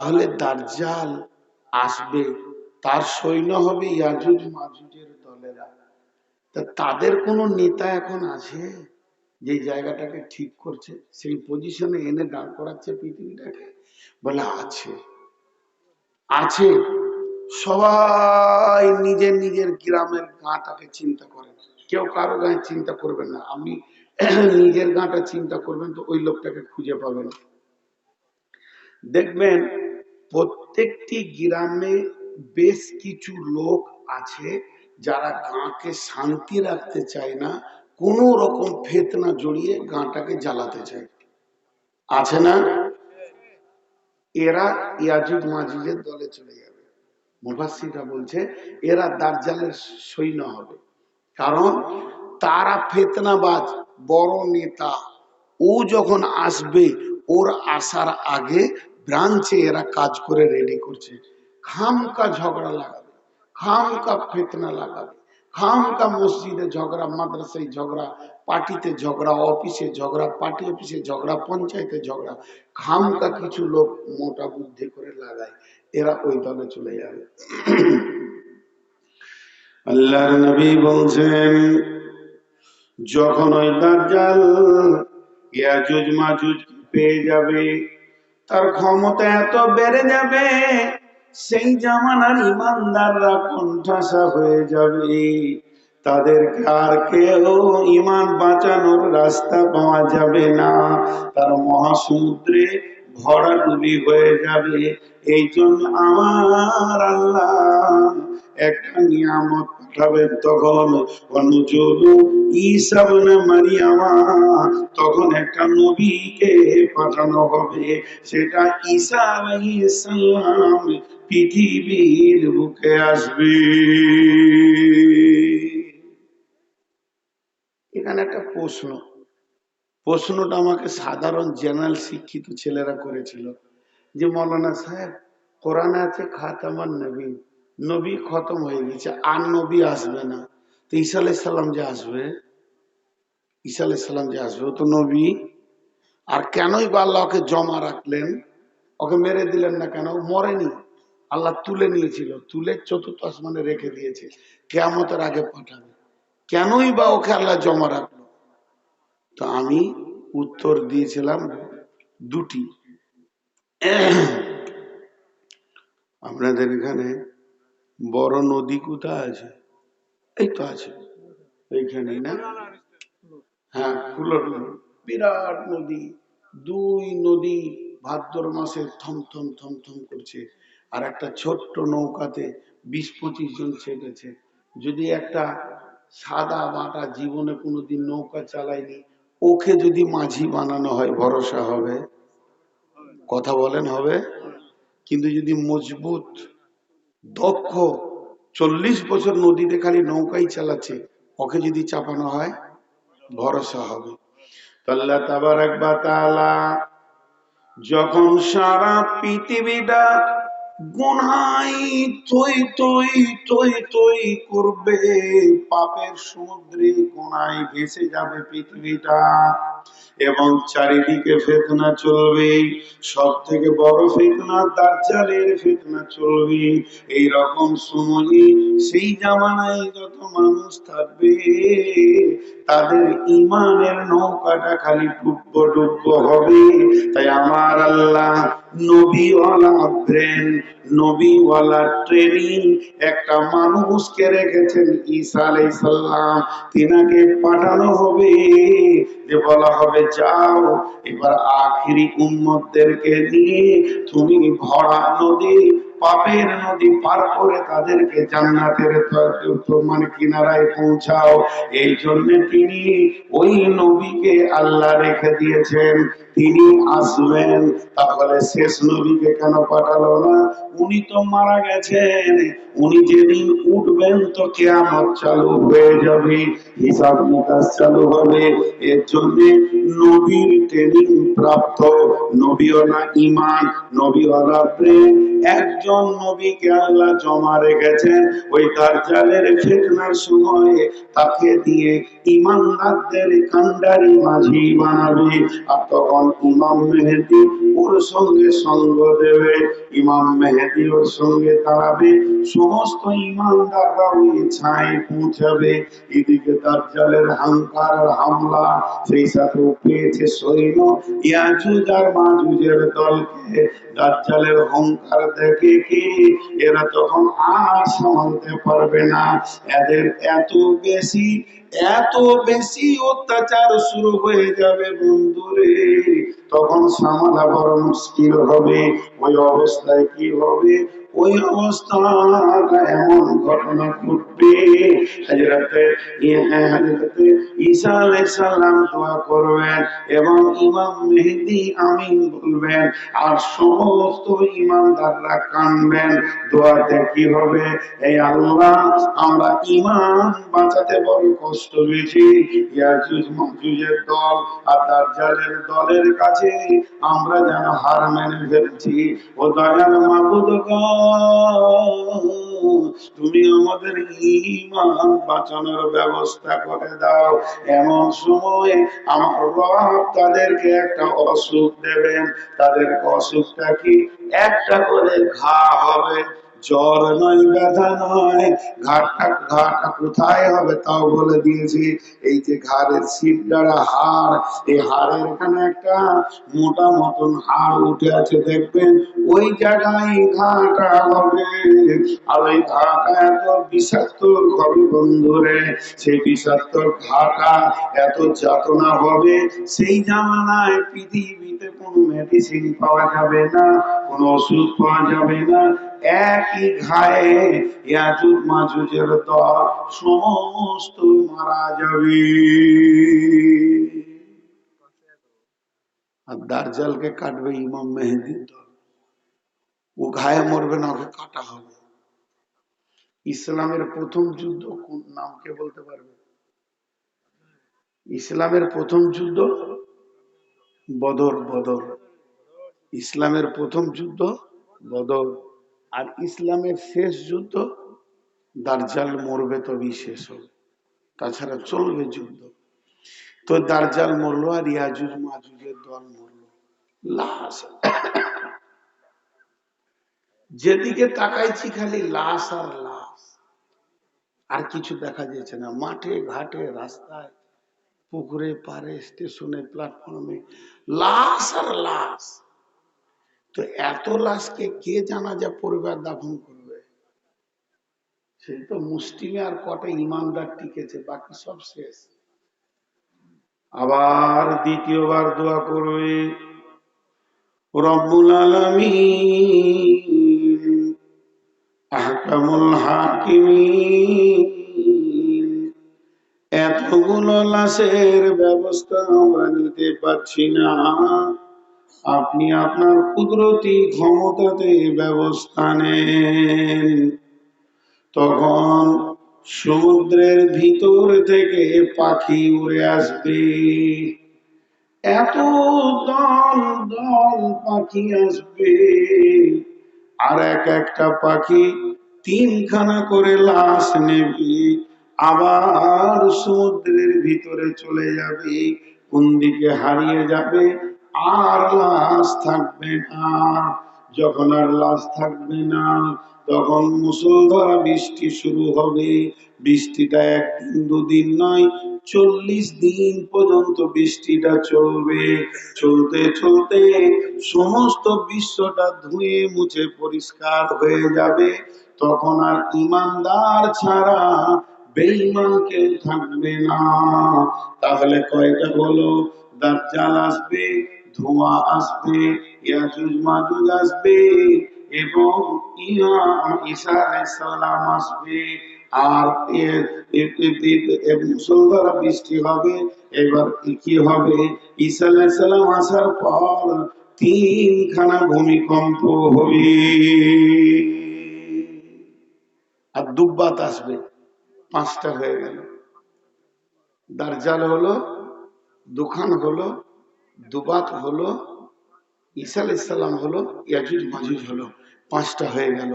তাহলে দার্জাল আসবে, তার সৈন্য হবে ইয়াজুজ মাজুজের দলেরা। তা তাদের কোনো নেতা এখন আছে যে জায়গাটাকে ঠিক করছে? সেই পজিশনে এনে দাঁড় করাচ্ছে পৃথিবীটাকে? বলে আছে। আছে। সবাই নিজের নিজের গ্রামের গাঁটাকে চিন্তা করেন। কেউ কারও গায়ে চিন্তা করবেন না। আপনি নিজের গাঁটা চিন্তা করবেন তো ওই লোকটাকে খুঁজে পাবেন। দেখবেন প্রত্যেকটি গ্রামে বেশ কিছু লোক আছে যারা গাঁকে শান্তি রাখতে চায় না, কোনো রকম ফেতনা জড়িয়ে গাঁটাকে জ্বালাতে চায়। আছে না? এরা ইয়াজুজ মাজুজের দলে চলে যাবে। মুফাসসিররা বলছে, এরা দার্জালের সৈন্য হবে। কারণ তারা ফেতনাবাজ, বড় নেতা। ও যখন আসবে, ওর আসার আগে ব্রাঞ্চে এরা কাজ করে রেডি করছে। খামকা ঝগড়া লাগাবে, খামকা ফেতনা লাগাবে, খামকা মসজিদে ঝগড়া, মাদ্রাসায় ঝগড়া, পার্টিতে ঝগড়া, অফিসে ঝগড়া, পার্টি অফিসে ঝগড়া, পঞ্চায়েতে ঝগড়া, খামকা কিছু লোক মোটা বুদ্ধি করে লাগায়, এরা ওই দলে চলে যাবে। আল্লাহর নবী বলছেন, যখন ওই দাজ্জাল ইয়াজুজ মাজুজ পেয়ে যাবে তার ক্ষমতা এত বেড়ে যাবে, সেই জামানার ইমানদাররা কণ্ঠাসা হয়ে যাবে। তাদেরকে আর কেউ ইমান বাঁচানোর রাস্তা পাওয়া যাবে না। তার মহাসমুদ্রে ভরাডুবি হয়ে যাবে। এই জন্য আমার আল্লাহ একটা নিয়ামত তখন মারিয়ামা। তখন একটা নবীকে পাঠানো হবে। সেটা ঈসা পৃথিবীর বুকে আসবে। এখানে একটা প্রশ্ন। প্রশ্নটা আমাকে সাধারণ জেনারেল শিক্ষিত ছেলেরা করেছিল যে, মৌলানা সাহেব, কোরআনে আছে খাতামান নবী। নবী খতম হয়ে গেছে, আর নবী আসবে না। তো ঈসা আলাইসাল্লাম যে আসবে? ঈসা আলাইসাল্লাম যে আসবে? ও তো নবী। আর কেনই বা আল্লাহ ওকে জমা রাখলেন? ওকে মেরে দিলেন না কেন? মরেনি। আল্লাহ তুলে নিয়েছিল, তুলে চতুর্থ আসমানে রেখে দিয়েছে। কেয়ামতের আগে পাঠাবে। কেনই বা ওকে আল্লাহ জমা রাখল? তো আমি উত্তর দিয়েছিলাম দুটি। আপনাদের এখানে বড় নদী কোথায় আছে? এই তো আছে। এইখানেই না? হ্যাঁ ফুলর বিরাট নদী। দুই নদী ভাদ্র মাসে থম থম থম থম করছে। আর একটা ছোট্ট নৌকাতে বিশ, পঁচিশ জন চেপেছে যদি একটা সাদা বাটা জীবনে কোনোদিন নৌকা চালায়নি, ওকে যদি মাঝি বানানো হয়, ভরসা হবে? কথা বলেন হবে? কিন্তু যদি মজবুত দক্ষ, চল্লিশ বছর নদীতে খালি নৌকাই চালাচ্ছে, ওকে যদি চাপানো হয়, ভরসা হবে। যখন সারা পৃথিবীটা গুনাই তৈ তৈ তৈ তৈ করবে, পাপের সমুদ্রে গুনাই ভেসে যাবে পৃথিবীটা। এবং চারিদিকে ফেতনা চলবে সব থেকে বড় ফেতনা দাজ্জালের ফেতনা চলবে। এই রকম সময়ে সেই জামানায় যত মানুষ থাকবে, তাদের ইমানের নৌকাটা খালি ডুব্ব ডুব্ব হবে। তাই আমার আল্লাহ নবীওয়ালা ব্রেন নবীওয়ালা ট্রেনিং, একটা মানুষকে রেখেছেন ঈসা আলাইহিস সালাম। তিনাকে পাঠানো হবে। যে বলা হবে যাও এবার আখিরি উম্মতদেরকে নিয়ে তুমি ভরা নদী পাপের নদী পার করে তাদেরকে জান্নাতের মানে কিনারায় পৌঁছাও। এই জন্য তিনি ওই নবীকে আল্লাহ রেখে দিয়েছেন। তিনি আসবেন, তাহলে শেষ নবীকে কেন পাঠালো না? উনি তো মারা গেছেন। উনি যেদিন উঠবেন তো কেয়ামত চালু হয়ে যাবে, হিসাব নিকাশ চালু হবে। এর জন্য জন্য নবীর ট্রেনিং প্রাপ্ত। নবীওয়ালা ইমান নবীওয়ালা প্রেম, একজন নবীকে আল্লাহ জমা রেখেছেন। ওই দার্জালের ফেতনার সময় তাকে দিয়ে ইমানদারদের কান্ডারি মাঝি বানাবে। আর তখন ইমাম মেহেদি ওর সঙ্গে সঙ্গ দেবে। ইমাম মেহেদি ওর সঙ্গে দাঁড়াবে। সমস্ত ইমানদাররা ওই ছায় পৌঁছাবে। এদিকে দার্জালের হাঙ্কার হামলা, সেই সাথে পেয়েছে সৈন্য। ইয়াজুজ আর মাজুজের দলকে দাজ্জালের হংকার দেখে কি এরা তখন আর সামালতে পারবে না। এদের এত বেশি এত বেশি অত্যাচার শুরু হয়ে যাবে বন্ধুরে। তখন সামলা বড় মুশকিল হবে। ওই অবস্থায় কি হবে? ওই অবস্থাটা এমন ঘটনা ঘটবে। হাজরাতে হাজরাতে ঈসা আলাইহিস সালাম দোয়া করবেন এবং ইমাম মেহেদি আমিন বলবেন, আর সমস্ত ইমানদাররা কানবেন। দোয়াতে কি হবে? এই আল্লাহ, আমরা ইমান বাঁচাতে বড় কষ্ট পেয়েছি। ইয়াজুজ মাজুজের দল আর দাজ্জালের দলের কাছে আমরা যেন হার মেনে ফেলছি। ও দয়াল মাবুদ গো তুমি আমাদের ইমান বাঁচানোর ব্যবস্থা করে দাও। এমন সময়ে আমার রব তাদেরকে একটা অসুখ দেবেন। তাদের অসুখটা কি? একটা করে ঘা হবে। জ্বর নয়, ব্যথা নয়। ঘাটটা ঘাটটা কোথায় হবে তাও বলে দিয়েছি। এই যে ঘাড়ের সিটডারা হাড় এই হাড়ের এখানে একটা মোটা মতন হাড় উঠে আছে, দেখবেন ওই জায়গায় ঘাটা হবে। আর ওই ঘাটা এত বিষাক্ত হবে বন্ধুরে, সেই বিষাক্ত ঘাটা এত যাতনা হবে, সেই জামানায় পৃথিবীতে কোনো মেডিসিন পাওয়া যাবে না। কোনো ওষুধ পাওয়া যাবে না। একই ঘায়ে ইয়াজুজ মাজুজের দল সমস্ত মারা যাবে। আর দার্জালকে কাটবে ইমাম মেহেদির দল। ও ঘায়ে মরবে না, ওকে কাটা হবে। ইসলামের প্রথম যুদ্ধ কোন নাম কে বলতে পারবে? ইসলামের প্রথম যুদ্ধ বদর বদর। ইসলামের প্রথম যুদ্ধ, বদর। আর ইসলামের শেষ যুদ্ধ, দার্জাল মরবে তবেই শেষ হবে। তাছাড়া চলবে যুদ্ধ। তো দার্জাল মরলো আর ইয়াজুজ, মাজুজের দল মরলো। লাশ। যেদিকে তাকাইছি খালি লাশ আর লাশ। আর কিছু দেখা যাচ্ছে না। মাঠে, ঘাটে, রাস্তায়, পুকুরে পারে স্টেশনে, প্ল্যাটফর্মে লাশ আর লাশ। তো এত লাশকে কে জানা যা পরিবার দাফন করবে? সেই তো মুসলিমে আর কটা ইমানদার টিকেছে, বাকি সব শেষ। আবার দ্বিতীয়বার দোয়া করবে, রব্বুল আলামিন, আহকামুল হাকিমিন, এতগুলো লাশের ব্যবস্থা আমরা নিতে পারছি না। আপনি আপনার কুদরতি ক্ষমতাতে ব্যবস্থা নেন। তখন সমুদ্রের ভিতর থেকে পাখি উড়ে আসবে। এত দল দল পাখি আসবে। আর এক একটা পাখি তিনখানা করে লাশ নেবে, আবার সমুদ্রের ভিতরে চলে যাবে, কোন দিকে হারিয়ে যাবে আর লাশ থাকবে না। যখন আর লাশ থাকবে না, তখন মুসলধারা বৃষ্টি শুরু হবে। বৃষ্টিটা একদিন, দুদিন নয়, চল্লিশ দিন পর্যন্ত বৃষ্টিটা চলবে। চলতে চলতে সমস্ত বিশ্বটা ধুয়ে মুছে পরিষ্কার হয়ে যাবে। তখন আর ইমানদার ছাড়া বেঈমান কেউ থাকবে না। তাহলে কয়টা হলো? দাজ্জাল আসবে, ধোঁয়া আসবে, ইয়াজুজ মাজুজ আসবে এবং ইমাম ঈসা আসবে। আর বৃষ্টি হবে, এবার কি হবে? ঈসা আসার পর তিনখানা ভূমিকম্প হবে। আর দুব্বাত আসবে, পাঁচটা হয়ে গেল। দার্জাল হলো দোকান হলো দুবাত হলো ঈসা ইসলাম হলো ইয়াজুজ মাজুজ হলো পাঁচটা হয়ে গেল।